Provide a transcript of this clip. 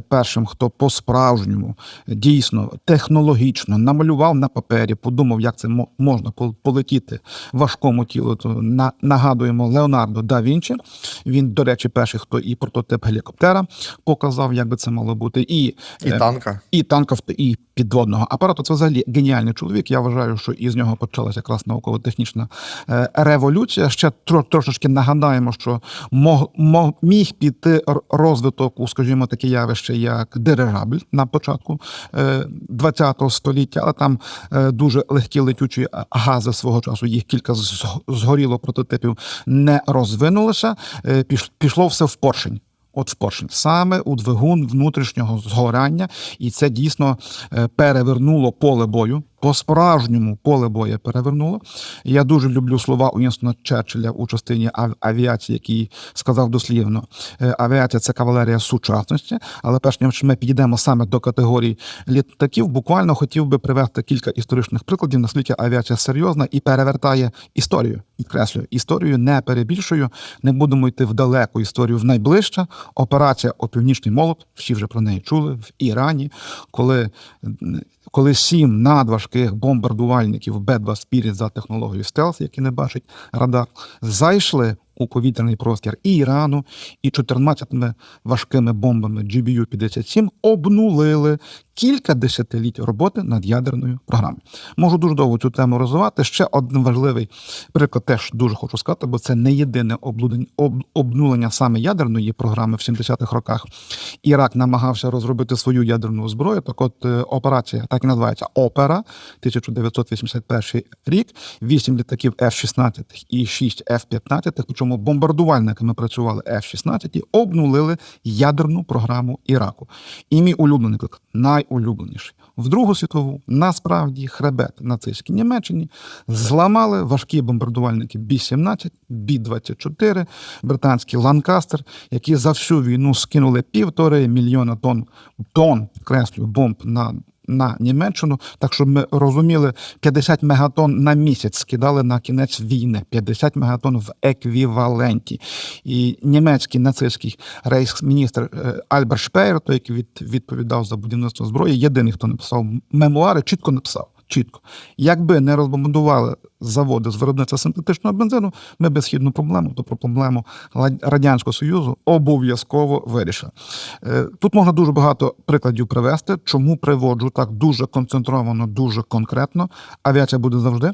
першим, хто по-справжньому дійсно технологічно намалював на папері, подумав, як це мо- можна пол- полетіти важкому тілу. То на, нагадуємо Леонардо да Вінчі. Він, до речі, перший, хто і прототип гелікоптера показав, як би це мало бути, і, І е, танка. і танка, і підводного апарату. Це взагалі геніальний чоловік. Я вважаю, що із нього почалася якраз науково-технічна е, революція. Ще трошечки нагадаємо, що мог, мог, міг піти розвиток у, скажімо, таке явище, як дирижабль на початку е, 20-го століття, але там е, дуже легкі летючі гази свого часу, їх кілька згоріло прототипів, не розвинулося. Е, пішло все в поршень. От поршень, саме у двигун внутрішнього згорання, і це дійсно е, перевернуло поле бою. По-справжньому поле бою перевернуло. Я дуже люблю слова Уінстона Черчилля у частині авіації, який сказав дослівно: е, авіація це кавалерія сучасності. Але перш ніж ми підійдемо саме до категорії літаків, буквально хотів би привести кілька історичних прикладів, наскільки авіація серйозна і перевертає історію. Підкреслюю, історію не перебільшую. Не будемо йти в далеку історію в найближче. Операція Опівнічний молот. Всі вже про неї чули в Ірані, коли коли сім надважких бомбардувальників Б-2 Spirit за технологією стелс, які не бачить радар, зайшли у повітряний простір і Ірану, і 14 важкими бомбами GBU-57 обнулили кілька десятиліть роботи над ядерною програмою. Можу дуже довго цю тему розвивати. Ще один важливий приклад теж дуже хочу сказати, бо це не єдине облудень- об- обнулення саме ядерної програми в 70-х роках. Ірак намагався розробити свою ядерну зброю. Так, от е, операція так і називається Опера 1981 рік. Вісім літаків F-16 і 6 F-15, причому бомбардувальниками працювали F-16 обнулили ядерну програму Іраку. І мій улюблений приклад, найулюбленіший. В Другу світову насправді хребет нацистській Німеччині зламали важкі бомбардувальники Бі-17, Бі-24, британський Ланкастер, які за всю війну скинули півтори мільйона тонн тонн, креслю, бомб на. На Німеччину, так що ми розуміли, 50 мегатон на місяць скидали на кінець війни, 50 мегатон в еквіваленті. І німецький нацистський рейхсміністр е, Альберт Шпеєр, той, який від, відповідав за будівництво зброї, єдиний, хто написав мемуари, чітко написав. Чітко, якби не розбомбардували заводи з виробництва синтетичного бензину, ми б східну проблему, тобто проблему радянського союзу, обов'язково вирішили. Е, Тут можна дуже багато прикладів привести, чому приводжу так дуже концентровано, дуже конкретно. Авіація буде завжди